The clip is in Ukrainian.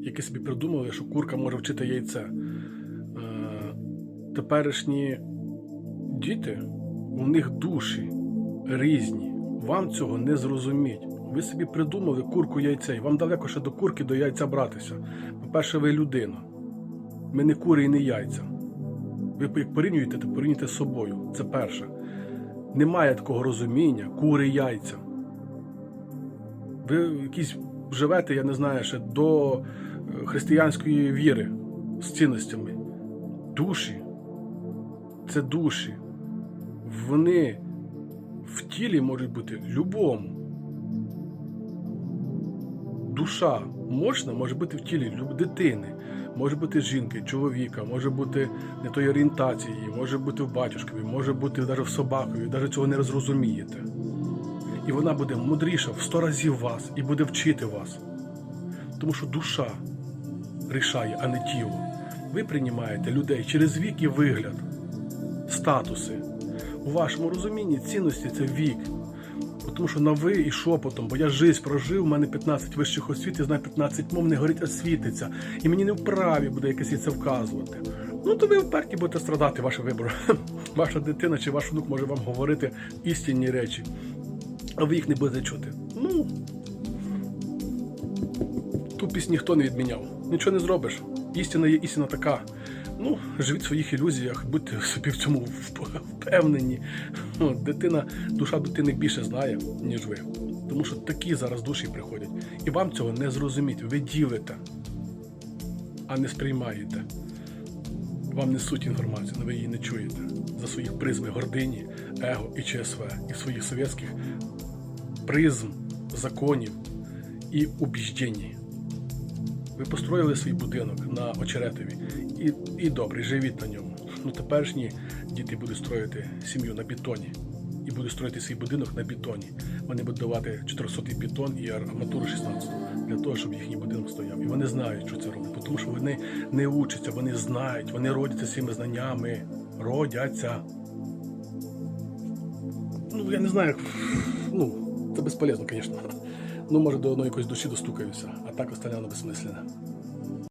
які собі придумали, що курка може вчити яйце. Е, теперішні діти, у них душі різні. Вам цього не зрозуміть. Ви собі придумали курку яйце, і вам далеко ще до курки, до яйця братися. По-перше, ви людина. Ми не кури і не яйця. Ви як порівнюєте, то порівнюєте з собою. Це перше. Немає такого розуміння кури яйця. Ви якісь живете, я не знаю, ще до християнської віри з цінностями. Душі це душі. Вони в тілі можуть бути любому. Душа мощна може бути в тілі дитини, може бути жінки, чоловіка, може бути не тої орієнтації, може бути в батюшкові, може бути навіть в собакові, навіть цього не зрозумієте. І вона буде мудріша в сто разів вас і буде вчити вас. Тому що душа рішає, а не тіло. Ви приймаєте людей через вік і вигляд, статуси. У вашому розумінні цінності це вік. Тому що на ви і шепотом, бо я жизнь прожив, у мене 15 вищих освіт, я знаю 15 мов, не горить, а світиться. І мені не вправі буде якесь це вказувати. Ну то ви вперті будете страдати, ваш вибор. Ваша дитина чи ваш внук може вам говорити істинні речі, а ви їх не будете чути. Ну, тупість ніхто не відміняв. Нічого не зробиш. Істина є істина така. Ну, живіть в своїх ілюзіях, будьте собі в цьому впевнені. Ну, Дитина, душа дитини більше знає, ніж ви. Тому що такі зараз душі приходять. І вам цього не зрозуміти. Ви ділите, а не сприймаєте. Вам несуть інформацію, але ви її не чуєте. За своїх призми гордині, его і ЧСВ, і своїх совєтських призм, законів і убіждень. Ви построїли свій будинок на очеретові і, і добре, живіть на ньому. Ну теперішні діти будуть строїти сім'ю на бетоні і будуть строїти свій будинок на бетоні. Вони будуть давати 400 бетон і арматуру 16 для того, щоб їхній будинок стояв. І вони знають, що це робить, тому що вони не учаться, вони знають, вони родяться цими знаннями. Родяться. Ну, я не знаю. Ну, це безполезно, звісно. Ну, може, до одної якоїсь душі достукаюся, а так остальне воно безсмисленне.